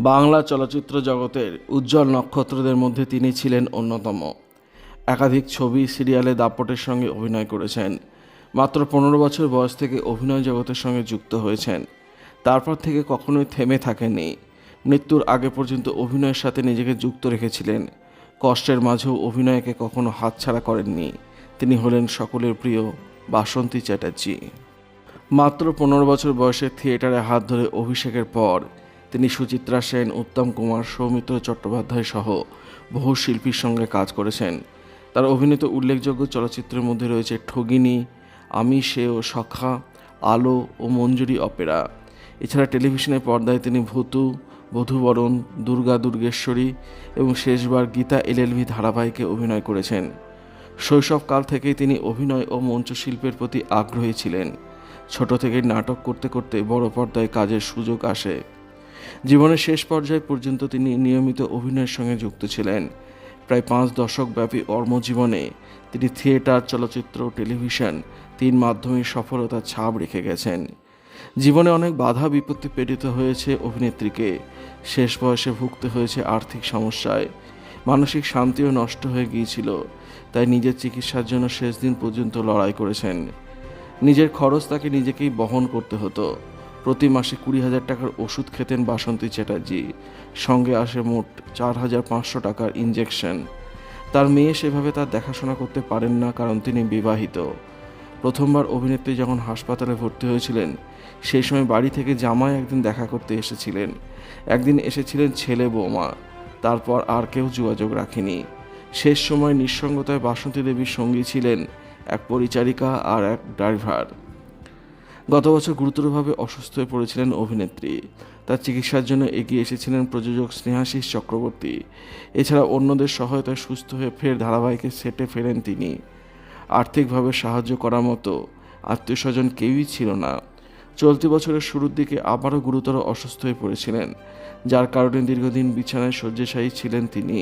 বাংলা চলচ্চিত্র জগতের উজ্জ্বল নক্ষত্রদের মধ্যে তিনি ছিলেন অন্যতম। একাধিক ছবি, সিরিয়ালে দাপটের সঙ্গে অভিনয় করেছেন। মাত্র পনেরো বছর বয়স থেকে অভিনয় জগতের সঙ্গে যুক্ত হয়েছেন। তারপর থেকে কখনোই থেমে থাকেননি। মৃত্যুর আগে পর্যন্ত অভিনয়ের সাথে নিজেকে যুক্ত রেখেছিলেন। কষ্টের মাঝেও অভিনয়কে কখনো হাতছাড়া করেননি। তিনি হলেন সকলের প্রিয় বাসন্তী চ্যাটার্জি। মাত্র পনেরো বছর বয়সে থিয়েটারে হাত ধরে অভিষেকের পর তিনি সুচিত্রা সেন, উত্তম কুমার, সৌমিত্র চট্টোপাধ্যায় সহ বহু শিল্পীর সঙ্গে কাজ করেছেন। তার অভিনীত উল্লেখযোগ্য চলচ্চিত্রের মধ্যে রয়েছে ঠগিনী, আমি, সে ও সখা, আলো ও মঞ্জুরি অপেরা। এছাড়া টেলিভিশনের পর্দায় তিনি ভূতু, বধূবরণ, দুর্গা দুর্গেশ্বরী এবং শেষবার গীতা এলএলভি ধারাবাহিকে অভিনয় করেছেন। শৈশবকাল থেকেই তিনি অভিনয় ও মঞ্চশিল্পের প্রতি আগ্রহী ছিলেন। ছোট থেকেই নাটক করতে করতে বড় পর্দায় কাজের সুযোগ আসে। জীবনের শেষ পর্যায় পর্যন্ত তিনি নিয়মিত অভিনয়ের সঙ্গে যুক্ত ছিলেন। প্রায় পাঁচ দশকব্যাপী কর্মজীবনে তিনি থিয়েটার, চলচ্চিত্র, টেলিভিশন, তিন মাধ্যমে সফলতার ছাপ রেখে গেছেন। জীবনে অনেক বাধা বিপত্তি পেরিত হয়েছে অভিনেত্রীকে। শেষ বয়সে ভুগতে হয়েছে আর্থিক সমস্যায়। মানসিক শান্তিও নষ্ট হয়ে গিয়েছিল, তাই নিজের চিকিৎসার জন্য শেষ দিন পর্যন্ত লড়াই করেছেন। নিজের খরচ তাকে নিজেকেই বহন করতে হতো। প্রতি মাসে কুড়ি হাজার টাকার ওষুধ খেতেন বাসন্তী চ্যাটার্জি। সঙ্গে আসে মোট চার হাজার পাঁচশো টাকার ইঞ্জেকশন তার মেয়ে সেভাবে তার দেখাশোনা করতে পারেন না কারণ তিনি বিবাহিত। প্রথমবার অভিনেত্রী যখন হাসপাতালে ভর্তি হয়েছিলেন, সেই সময় বাড়ি থেকে জামাই একদিন দেখা করতে এসেছিলেন। একদিন এসেছিলেন ছেলে বৌমা। তারপর আর কেউ যোগাযোগ রাখেনি। শেষ সময় নিঃসঙ্গতায় বাসন্তী দেবীর সঙ্গী ছিলেন এক পরিচারিকা আর এক ড্রাইভার। গত বছর গুরুতরভাবে অসুস্থ হয়ে পড়েছিলেন অভিনেত্রী। তার চিকিৎসার জন্য এগিয়ে এসেছিলেন প্রযোজক স্নেহাশিস চক্রবর্তী। এছাড়া অন্যদের সহায়তায় সুস্থ হয়ে ফের ধারাবাহিকের সেটে ফেরেন তিনি। আর্থিকভাবে সাহায্য করার মতো আত্মীয় স্বজন কেউই ছিল না। চলতি বছরের শুরুর দিকে আবারও গুরুতর অসুস্থ হয়ে পড়েছিলেন, যার কারণে দীর্ঘদিন বিছানায় শয্যাশায়ী ছিলেন তিনি।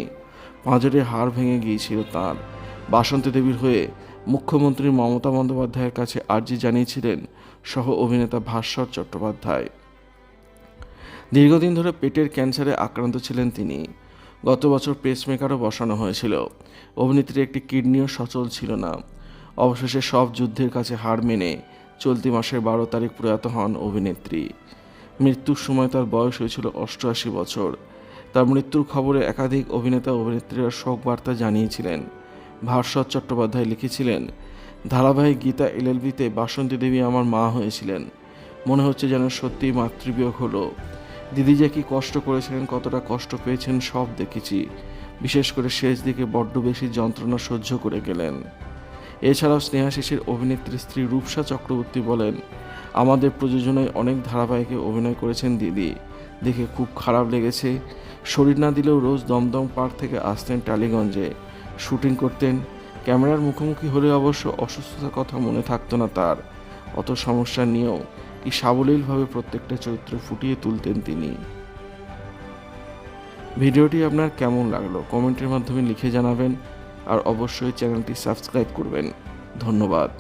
পাঁজরে হাড় ভেঙে গিয়েছিল তাঁর। বাসন্তী দেবীর হয়ে মুখ্যমন্ত্রী মমতা বন্দ্যোপাধ্যায়ের কাছে আর্জি জানিয়েছিলেন সহ অভিনেতা ভাস্বর চট্টোপাধ্যায়। দীর্ঘদিন ধরে পেটের ক্যান্সারে আক্রান্ত ছিলেন তিনি। গত বছর পেসমেকারও বসানো হয়েছিল। অভিনেত্রীর একটি কিডনিও সচল ছিল না। অবশেষে সব যুদ্ধের কাছে হার মেনে চলতি মাসের বারো তারিখ প্রয়াত হন অভিনেত্রী। মৃত্যুর সময় তার বয়স হয়েছিল অষ্টআশি বছর। তার মৃত্যুর খবরে একাধিক অভিনেতা অভিনেত্রীরা শোক বার্তা জানিয়েছিলেন। ভাস্বর চট্টোপাধ্যায় লিখেছিলেন, ধারাবাহিক গীতা এলএলবিতে বাসন্তী দেবী আমার মা হয়েছিলেন। মনে হচ্ছে যেন সত্যিই মাতৃবিয়োগ হলো। দিদি যে কি কষ্ট করেছিলেন, কতটা কষ্ট পেয়েছেন সব দেখেছি। বিশেষ করে শেষ দিকে বড্ড বেশি যন্ত্রণা সহ্য করে গেলেন। এছাড়াও স্নেহা স্নেহাশিসের অভিনেত্রী স্ত্রী রূপসা চক্রবর্তী বলেন, আমাদের প্রযোজনায় অনেক ধারাবাহিকে অভিনয় করেছেন দিদি। দেখে খুব খারাপ লেগেছে। শরীর না দিলেও রোজ দমদম পার্ক থেকে আসতেন টালিগঞ্জে। শুটিং করতেন। ক্যামেরার মুখোমুখি হলে অবশ্য অসুস্থতার কথা মনে থাকতো না তার। অত সমস্যা নিয়েও কি সাবলীলভাবে প্রত্যেকটা চরিত্র ফুটিয়ে তুলতেন তিনি। ভিডিওটি আপনার কেমন লাগল কমেন্টের মাধ্যমে লিখে জানাবেন আর অবশ্যই চ্যানেলটি সাবস্ক্রাইব করবেন। ধন্যবাদ।